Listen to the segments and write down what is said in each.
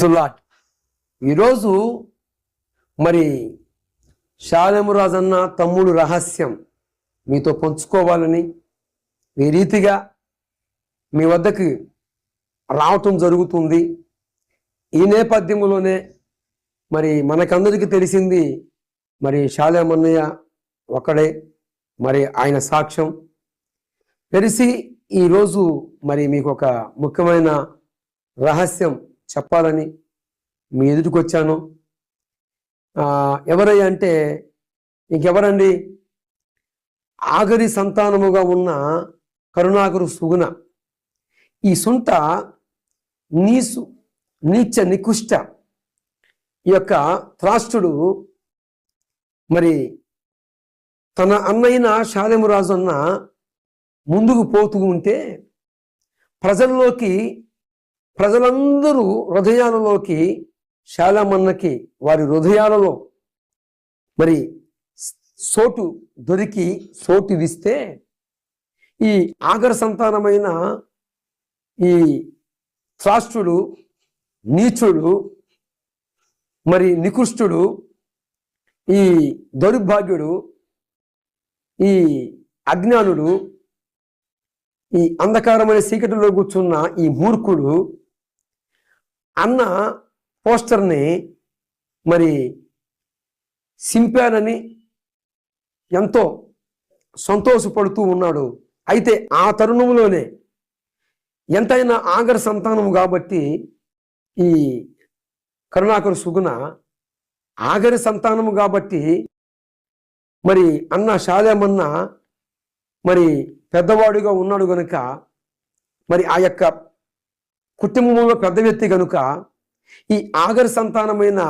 సుల్లాట్ ఈరోజు మరి షాలెమురాజన్న తమ్ముడు రహస్యం మీతో పంచుకోవాలని ఈ రీతిగా మీ వద్దకు రావటం జరుగుతుంది. ఈ నేపథ్యంలోనే మరి మనకందరికీ తెలిసింది మరి శాలేమన్నయ్య ఒకడే మరి ఆయన సాక్ష్యం. తెలిసి ఈరోజు మరి మీకు ఒక ముఖ్యమైన రహస్యం చెప్పాలని మీ ఎదుటికి వచ్చాను. ఎవరయ్యా అంటే ఇంకెవరండి? ఆగరి సంతానముగా ఉన్న కరుణాకరు సుగుణ. ఈ సుంట నీసు నీచ నికుష్ట ఈ యొక్క త్రాష్టుడు మరి తన అన్నయ్యన శాలెమురాజు అన్న ముందుకు పోతూ ఉంటే ప్రజల్లోకి ప్రజలందరూ హృదయాలలోకి శాలమన్నకి వారి హృదయాలలో మరి సోటు దొరికి సోటు విస్తే ఈ ఆగర సంతానమైన ఈ త్రాష్ట్రుడు నీచుడు మరి నికృష్టుడు ఈ దౌర్భాగ్యుడు ఈ అజ్ఞానుడు ఈ అంధకారమైన చీకటిలో కూర్చున్న ఈ మూర్ఖుడు అన్న పోస్టర్ని మరి సింపానని ఎంతో సంతోషపడుతూ ఉన్నాడు. అయితే ఆ తరుణంలోనే ఎంతైనా ఆగర సంతానం కాబట్టి ఈ కరుణాకర సుగుణ ఆగరి సంతానము కాబట్టి మరి అన్న షాదేమన్న మరి పెద్దవాడుగా ఉన్నాడు గనుక మరి ఆ యొక్క కుటుంబంలో పెద్ద వ్యక్తి కనుక ఈ ఆగరి సంతానమైన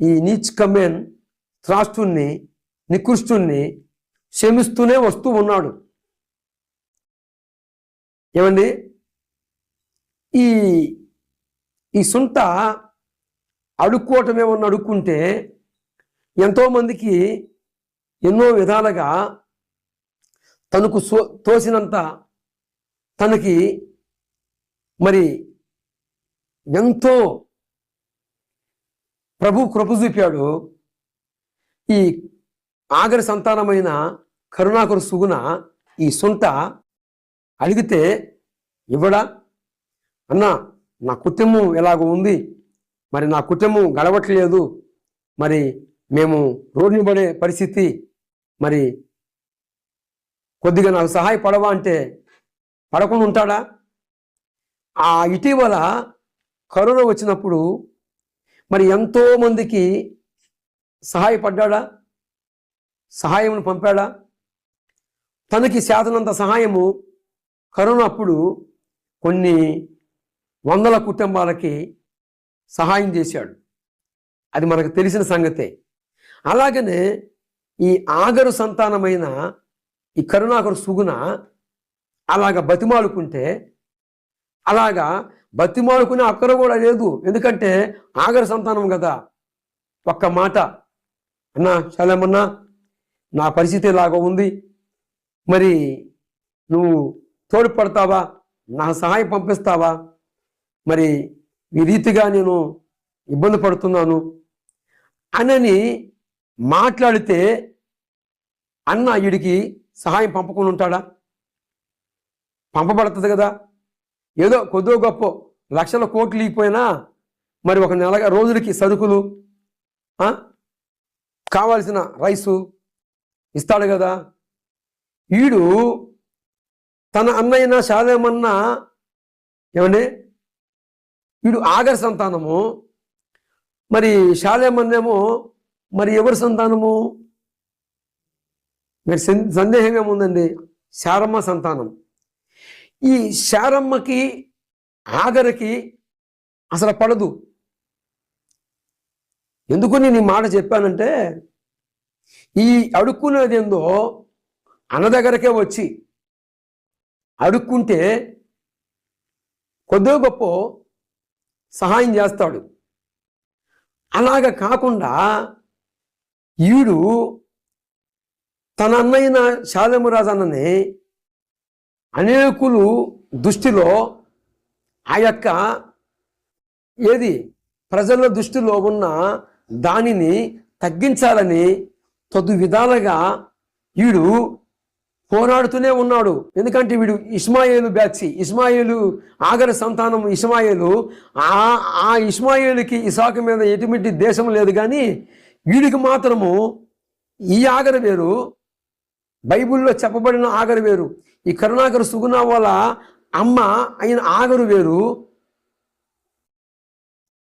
ఈ నీచ్ కమెన్ త్రాష్టుణ్ణి నికృష్టుణ్ణి క్షమిస్తూనే వస్తూ ఉన్నాడు. ఏమండి? ఈ ఈ సుంట అడుక్కోవటం ఏమన్నా అడుక్కుంటే ఎంతోమందికి ఎన్నో విధాలుగా తనకు సో తోసినంత తనకి మరి ఎంతో ప్రభు కృప చూపాడు. ఈ ఆగరి సంతానమైన కరుణాకరు సుగుణ ఈ సొంత అడిగితే ఇవ్వడా? అన్నా నా కుటుంబం ఎలాగ ఉంది. మరి నా కుటుంబం గడవట్లేదు. మరి మేము రోడ్ని పడే పరిస్థితి. మరి కొద్దిగా నాకు సహాయపడవా అంటే పడకుండా ఉంటాడా? ఆ ఇటీవల కరోనా వచ్చినప్పుడు మరి ఎంతోమందికి సహాయపడ్డా సహాయమును పంపాడా? తనకి శాతనంత సహాయము కరోనా అప్పుడు కొన్ని వందల కుటుంబాలకి సహాయం చేశాడు. అది మనకు తెలిసిన సంగతే. అలాగనే ఈ ఆగరు సంతానమైన ఈ కరుణాకరు సుగుణ అలాగ బతిమాలుకుంటే అలాగా బతిమాలుకునే అక్కర కూడా లేదు. ఎందుకంటే ఆగర సంతానం కదా. ఒక్క మాట. అన్నా చాలేమన్నా నా పరిస్థితి ఇలాగ ఉంది. మరి నువ్వు తోడ్పడతావా? నా సహాయం పంపిస్తావా? మరి ఈ రీతిగా నేను ఇబ్బంది పడుతున్నాను. అనని మాట్లాడితే అన్న వీడికి సహాయం పంపకుండా ఉంటాడా? పంపబడుతుంది కదా. ఏదో కొద్దో గొప్ప లక్షల కోట్లు ఇగిపోయినా మరి ఒక నెల రోజులకి సరుకులు కావాల్సిన రైసు ఇస్తాడు కదా. వీడు తన అన్నయ్యన శాలేమన్న ఏమండి? వీడు ఆగర్ సంతానము. మరి శాలేమన్నేమో మరి ఎవరి సంతానము? మరి సందేహం ఏముందండి? శారమ్మ సంతానం. ఈ శారమ్మకి ఆగరికి అసలు పడదు. ఎందుకు నేను ఈ మాట చెప్పానంటే ఈ అడుక్కునేది ఏందో అన్న దగ్గరకే వచ్చి అడుక్కుంటే కొద్దో గొప్ప సహాయం చేస్తాడు. అలాగ కాకుండా ఈడు తన అన్నయ్యన శాలమురాజు అన్నని అనేకులు దృష్టిలో ఆ యొక్క ఏది? ప్రజల దృష్టిలో ఉన్న దానిని తగ్గించాలని తదు విధాలుగా వీడు పోరాడుతూనే ఉన్నాడు. ఎందుకంటే వీడు ఇస్మాయిలు బ్యాచ్ ఇస్మాయిలు ఆగర సంతానం ఇస్మాయిలు ఆ ఆ ఇస్మాయిలుకి ఇసాకు మీద ఎటువంటి దేశం లేదు. కానీ వీడికి మాత్రము ఈ ఆగర వేరు బైబిల్లో చెప్పబడిన ఆగరు వేరు. ఈ కరుణాకరు సుగుణ వాళ్ళ అమ్మ అయిన ఆగరు వేరు.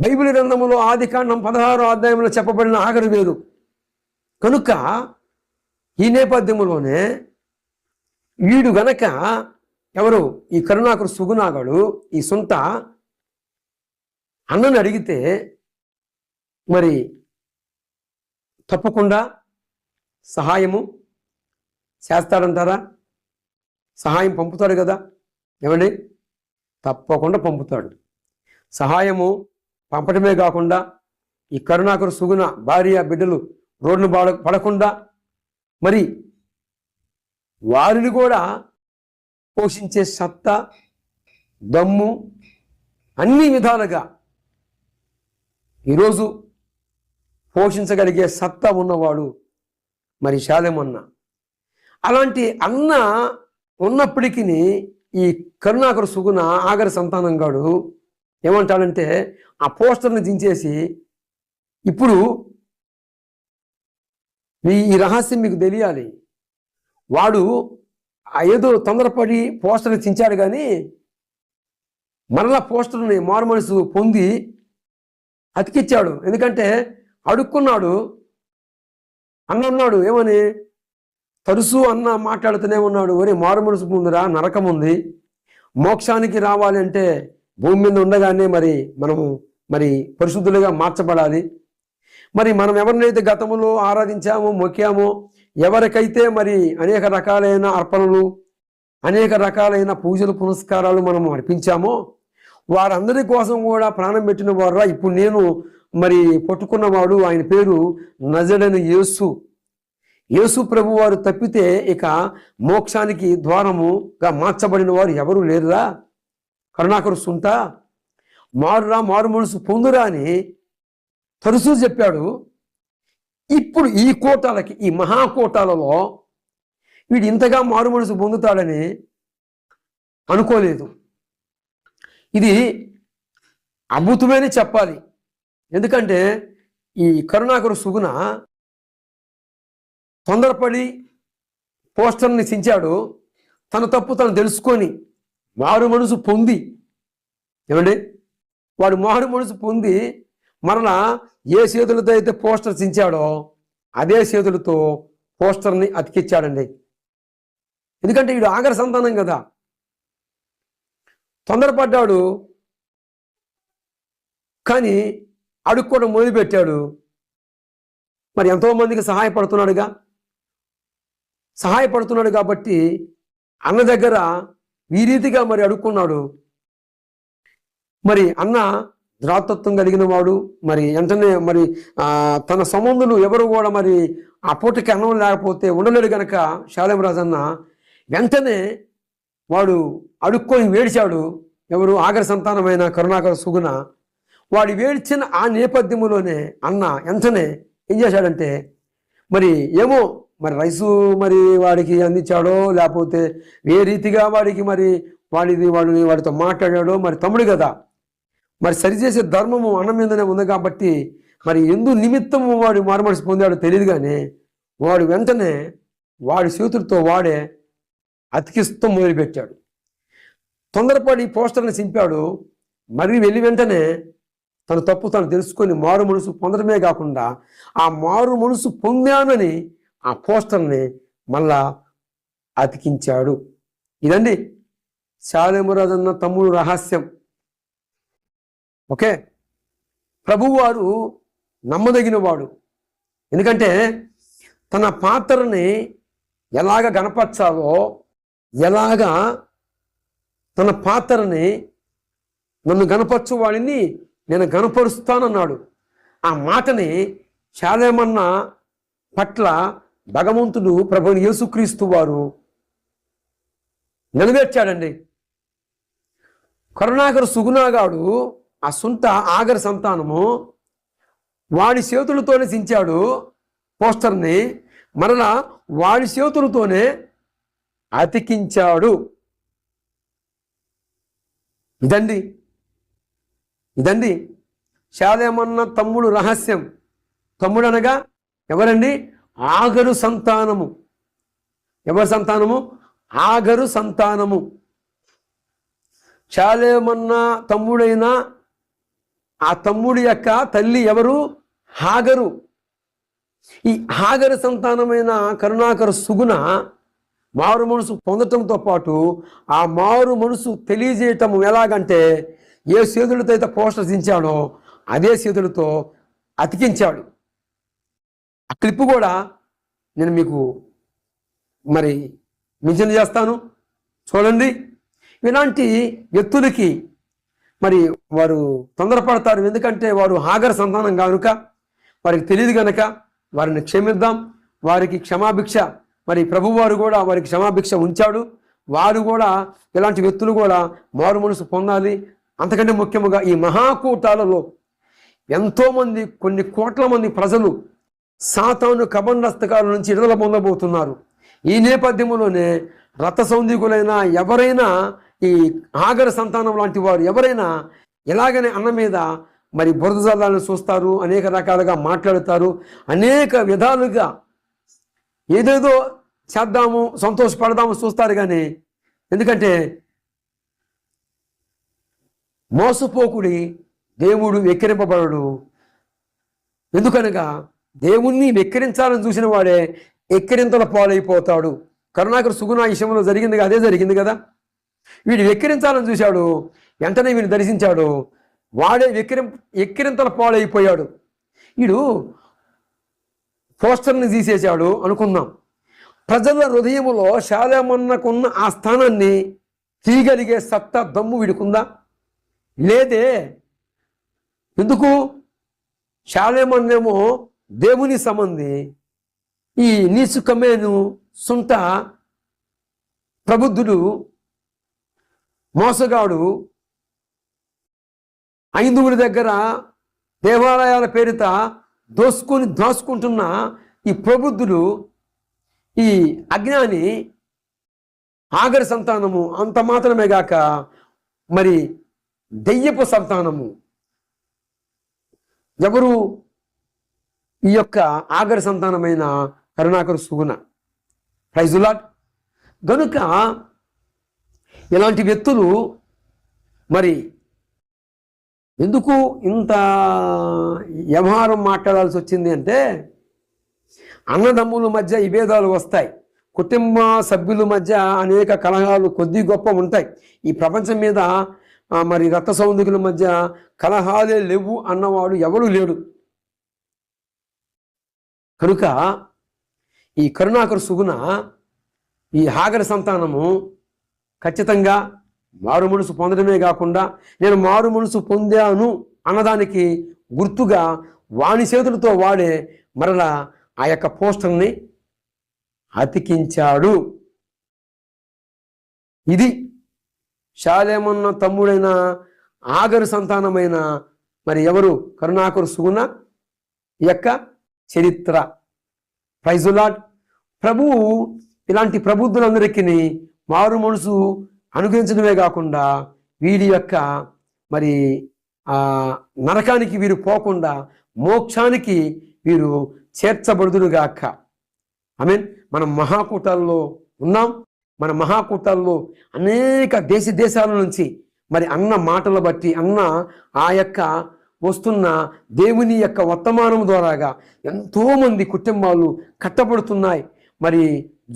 బైబిల్ గ్రంథంలో ఆది కాండం పదహారో అధ్యాయంలో చెప్పబడిన ఆగరు వేరు. కనుక ఈ నేపథ్యంలోనే వీడు గనక ఎవరు ఈ కరుణాకరు సుగుణాగడు ఈ సొంత అన్నని అడిగితే మరి తప్పకుండా సహాయము చేస్తాడంటారా? సహాయం పంపుతాడు కదా. ఏమండి? తప్పకుండా పంపుతాడు. సహాయము పంపటమే కాకుండా ఈ కరుణాకరు సుగుణ భార్య బిడ్డలు రోడ్లు పడ పడకుండా మరి వారిని కూడా పోషించే సత్తా దమ్ము అన్ని విధాలుగా ఈరోజు పోషించగలిగే సత్తా ఉన్నవాడు మరి శాలెమన్న. అలాంటి అన్న ఉన్నప్పటికీ ఈ కరుణాకర సుగుణ ఆగర సంతానం గాడు ఏమంటాడంటే ఆ పోస్టర్ని దించేసి ఇప్పుడు మీ ఈ రహస్యం మీకు తెలియాలి. వాడు ఆ ఏదో తొందరపడి పోస్టర్ని చించాడు కానీ మరలా పోస్టర్ని మారు మనసు పొంది అతికిచ్చాడు. ఎందుకంటే అడుక్కున్నాడు అన్న ఉన్నాడు ఏమని? తరుసు అన్న మాట్లాడుతూనే ఉన్నాడు. ఒరే మారు మనసు ముందురా నరకం ఉంది. మోక్షానికి రావాలి అంటే భూమి మీద ఉండగానే మరి మనము మరి పరిశుద్ధులుగా మార్చబడాలి. మరి మనం ఎవరినైతే గతంలో ఆరాధించామో మొక్కామో ఎవరికైతే మరి అనేక రకాలైన అర్పణలు అనేక రకాలైన పూజలు పునస్కారాలు మనం అర్పించామో వారందరి కోసం కూడా ప్రాణం పెట్టిన వారు ఇప్పుడు నేను మరి పట్టుకున్నవాడు ఆయన పేరు నజడని యేసు. యేసు ప్రభు వారు తప్పితే ఇక మోక్షానికి ద్వారముగా మార్చబడిన వారు ఎవరు లేరురా? కరుణాకరు సుంట మారురా మారు మనసు పొందురా అని తరచూ చెప్పాడు. ఇప్పుడు ఈ కోటాలకి ఈ మహాకోటాలలో వీడు ఇంతగా మారు మనసు పొందుతాడని అనుకోలేదు. ఇది అద్భుతమని చెప్పాలి. ఎందుకంటే ఈ కరుణాకరు సుగుణ తొందరపడి పోస్టర్ని చించాడు తన తప్పు తను తెలుసుకొని మారు మనసు పొంది. ఏమండి? వాడు మారు మనసు పొంది మరణ ఏ చేతులతో అయితే పోస్టర్ చించాడో అదే చేతులతో పోస్టర్ని అతికిచ్చాడండి. ఎందుకంటే వీడు ఆగర సంతానం కదా. తొందరపడ్డాడు. కానీ అడుక్కోవడం మొదలుపెట్టాడు. మరి ఎంతోమందికి సహాయపడుతున్నాడుగా? సహాయపడుతున్నాడు కాబట్టి అన్న దగ్గర ఈ రీతిగా మరి అడుక్కున్నాడు. మరి అన్న ద్రాతత్వం కలిగిన వాడు మరి వెంటనే మరి తన సంబంధులు ఎవరు కూడా మరి ఆ పూటకి అన్నం లేకపోతే ఉండలేడు గనక శాలేమరాజు అన్న వెంటనే వాడు అడుక్కొని వేడిచాడు. ఎవరు ఆగర సంతానమైన కరుణాకర సుగుణ వాడు వేడిచిన ఆ నేపథ్యంలోనే అన్న వెంటనే ఏం చేశాడంటే మరి ఏమో మరి రైసు మరి వాడికి అందించాడో లేకపోతే ఏ రీతిగా వాడికి మరి వాడిది వాడిని వాడితో మాట్లాడాడో మరి తమ్ముడు కదా. మరి సరిచేసే ధర్మము అన్న మీదనే ఉంది కాబట్టి మరి ఎందు నిమిత్తము వాడు మారుమనసు పొందాడో తెలియదు కానీ వాడు వెంటనే వాడి చేతులతో వాడే అతికిస్తూ మొదలుపెట్టాడు. తొందరపడి పోస్టర్ని చింపాడు. మరి వెళ్ళి వెంటనే తన తప్పు తను తెలుసుకొని మారు మనసు పొందడమే కాకుండా ఆ మారు మనసు పొందానని ఆ పోస్టర్ని మళ్ళా అతికించాడు. ఇదండి శాలేమురాజు అన్న తమ్ముడు రహస్యం. ఓకే? ప్రభువారు నమ్మదగినవాడు. ఎందుకంటే తన పాత్రని ఎలాగ గణపరచాలో ఎలాగా తన పాత్రని నన్ను గనపరచు వాడిని నేను గనపరుస్తానన్నాడు ఆ మాటని శాలేమన్న పట్ల భగవంతుడు ప్రభుని యేసుక్రీస్తు వారు నెరవేర్చాడండి. కరుణాకర సుగుణాగాడు ఆ సొంత ఆగర సంతానము వాడి చేతులతోనే చించాడు పోస్టర్ని మరలా వాడి చేతులతోనే అతికించాడు. ఇదండి. ఇదండి. శాలేమన్న తమ్ముడు రహస్యం. తమ్ముడనగా ఎవరండి? ఆగరు సంతానము. ఎవరి సంతానము? ఆగరు సంతానము. చాలేమన్నా తమ్ముడైన ఆ తమ్ముడి యొక్క తల్లి ఎవరు? హాగరు. ఈ హాగరు సంతానమైన కరుణాకర సుగుణ మారు మనసు పొందటంతో పాటు ఆ మారు మనసు తెలియజేయటం ఎలాగంటే ఏ సేతులతో అయితే పోస్టర్ దించాడో అదే సేతులతో అతికించాడు. ఆ క్లిప్ కూడా నేను మీకు మరి మించిన చేస్తాను. చూడండి. ఇలాంటి వ్యక్తులకి మరి వారు తొందరపడతారు. ఎందుకంటే వారు హాగర సంతానం కనుక వారికి తెలియదు కనుక వారిని క్షమిద్దాం. వారికి క్షమాభిక్ష. మరి ప్రభువారు కూడా వారికి క్షమాభిక్ష ఉంచాడు. వారు కూడా ఇలాంటి వ్యక్తులు కూడా మారు మనసు పొందాలి. అంతకంటే ముఖ్యముగా ఈ మహాకూటాలలో ఎంతోమంది కొన్ని కోట్ల మంది ప్రజలు సాతాను కబండస్తకాల నుంచి విడుదల పొందబోతున్నారు. ఈ నేపథ్యంలోనే రథ సౌందికులైన ఎవరైనా ఈ ఆగర సంతానం లాంటి వారు ఎవరైనా ఎలాగనే అన్న మీద మరి బురద జల్లాలను చూస్తారు అనేక రకాలుగా మాట్లాడుతారు అనేక విధాలుగా ఏదేదో చేద్దాము సంతోషపడదాము చూస్తారు కానీ ఎందుకంటే మోసపోకుడి దేవుడు వెక్కిరింపబడడు. ఎందుకనగా దేవుణ్ణి వెక్కిరించాలని చూసిన వాడే ఎక్కిరింతల పాలైపోతాడు. కరుణాకర సుగుణ విషయంలో జరిగింది కదా, అదే జరిగింది కదా. వీడు వెక్కిరించాలని చూశాడు వెంటనే వీడిని దర్శించాడు వాడే వెక్కిరి ఎక్కిరింతల పాలైపోయాడు. వీడు పోస్టర్ని తీసేశాడు అనుకుందాం. ప్రజల హృదయంలో శాలేమన్నకున్న ఆ స్థానాన్ని తీయగలిగే సత్తా దమ్ము వీడుకుందా? లేదే. ఎందుకు? శాలేమన్నేమో దేవుని సంబంధి ఈ నీసు కమేను సుంట ప్రబుద్ధుడు మోసగాడు ఐదుగురి దగ్గర దేవాలయాల పేరిత దోసుకొని దోసుకుంటున్న ఈ ప్రబుద్ధుడు ఈ అజ్ఞాని ఆగరి సంతానము అంత మాత్రమే గాక మరి దెయ్యపు సంతానము. ఎవరు ఈ యొక్క ఆగరి సంతానమైన కరుణాకరు సుగుణ. ప్రైజులాట్ గనుక ఇలాంటి వ్యక్తులు మరి ఎందుకు ఇంత వ్యవహారం మాట్లాడాల్సి వచ్చింది అంటే అన్నదమ్ముల మధ్య విభేదాలు వస్తాయి. కుటుంబ సభ్యుల మధ్య అనేక కలహాలు కొద్ది గొప్ప ఉంటాయి. ఈ ప్రపంచం మీద మరి రక్త సౌందర్యుల మధ్య కలహాలే లేవు అన్నవాడు ఎవడు లేడు. కనుక ఈ కరుణాకరు సుగుణ ఈ హాగర సంతానము ఖచ్చితంగా మారు మనసు పొందడమే కాకుండా నేను మారు మనసు పొందాను అన్నదానికి గుర్తుగా వాణి చేతులతో వాడే మరలా ఆ యొక్క పోస్టర్ని అతికించాడు. ఇది శాలేమన్న తమ్ముడైన ఆగరు సంతానమైన మరి ఎవరు? కరుణాకరు సుగుణ ఈ యొక్క చరిత్ర. ప్రైజులాట్ ప్రభువు ఇలాంటి ప్రబుద్ధులందరికీ మారు మనసు అనుగ్రహించడమే కాకుండా వీరి యొక్క మరి నరకానికి వీరు పోకుండా మోక్షానికి వీరు చేర్చబడుదురుగాక ఐ మీన్ మనం మహాకూటాల్లో ఉన్నాం. మన మహాకూటాల్లో అనేక దేశ దేశాల నుంచి మరి అన్న మాటలు బట్టి అన్న ఆ యొక్క వస్తున్న దేవుని యొక్క వర్తమానం ద్వారాగా ఎంతోమంది కుటుంబాలు కట్టబడుతున్నాయి. మరి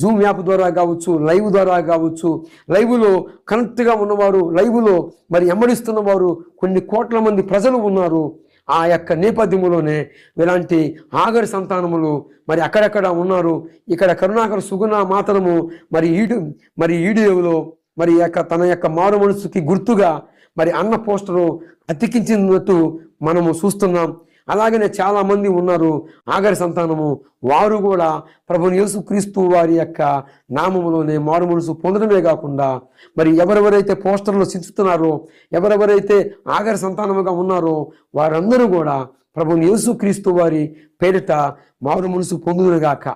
జూమ్ యాప్ ద్వారా కావచ్చు లైవ్ ద్వారా కావచ్చు లైవ్లో కనెక్ట్గా ఉన్నవారు లైవ్లో మరి ఎమ్మడిస్తున్నవారు కొన్ని కోట్ల మంది ప్రజలు ఉన్నారు. ఆ యొక్క నేపథ్యంలోనే ఇలాంటి ఆగరి సంతానములు మరి అక్కడక్కడ ఉన్నారు. ఇక్కడ కరుణాకర సుగుణ మాత్రము మరి ఈడు మరి ఈడియోలో మరి యొక్క తన యొక్క మారు మనసుకి గుర్తుగా మరి అన్న పోస్టరు అతికించినట్టు మనము చూస్తున్నాం. అలాగనే చాలా మంది ఉన్నారు. ఆగరి సంతానము. వారు కూడా ప్రభుని యేసు క్రీస్తు వారి యొక్క నామములోనే మారు మనసు పొందడమే కాకుండా మరి ఎవరెవరైతే పోస్టర్లు చించుతున్నారో ఎవరెవరైతే ఆగరి సంతానముగా ఉన్నారో వారందరూ కూడా ప్రభుని యేసు క్రీస్తు వారి పేరిట మారు మనసు పొందునుగాక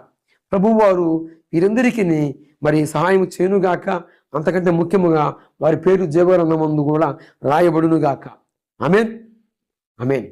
ప్రభువారు వీరందరికీ మరి సహాయం చేయనుగాక. అంతకంటే ముఖ్యముగా వారి పేరు జీవగ్రంథమందు కూడా రాయబడునుగాక. ఆమెన్? అమెన్